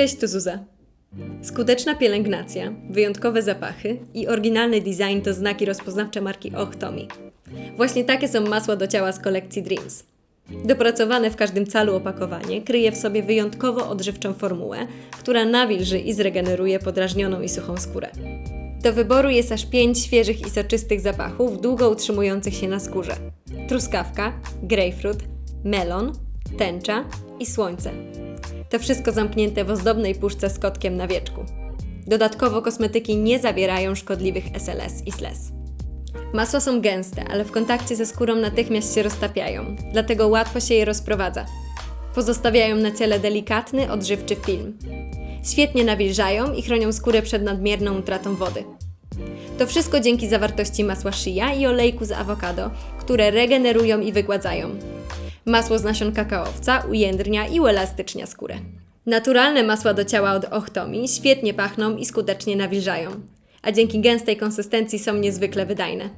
Cześć, tu Zuza. Skuteczna pielęgnacja, wyjątkowe zapachy i oryginalny design to znaki rozpoznawcze marki Och. Właśnie takie są masła do ciała z kolekcji Dreams. Dopracowane w każdym calu opakowanie kryje w sobie wyjątkowo odżywczą formułę, która nawilży i zregeneruje podrażnioną i suchą skórę. Do wyboru jest aż pięć świeżych i soczystych zapachów, długo utrzymujących się na skórze. Truskawka, grejpfrut, melon, tęcza i słońce. To wszystko zamknięte w ozdobnej puszce z kotkiem na wieczku. Dodatkowo kosmetyki nie zawierają szkodliwych SLS i SLS. Masła są gęste, ale w kontakcie ze skórą natychmiast się roztapiają, dlatego łatwo się je rozprowadza. Pozostawiają na ciele delikatny, odżywczy film. Świetnie nawilżają i chronią skórę przed nadmierną utratą wody. To wszystko dzięki zawartości masła shea i olejku z awokado, które regenerują i wygładzają. Masło z nasion kakaowca ujędrnia i uelastycznia skórę. Naturalne masła do ciała od Ochtomi świetnie pachną i skutecznie nawilżają, a dzięki gęstej konsystencji są niezwykle wydajne.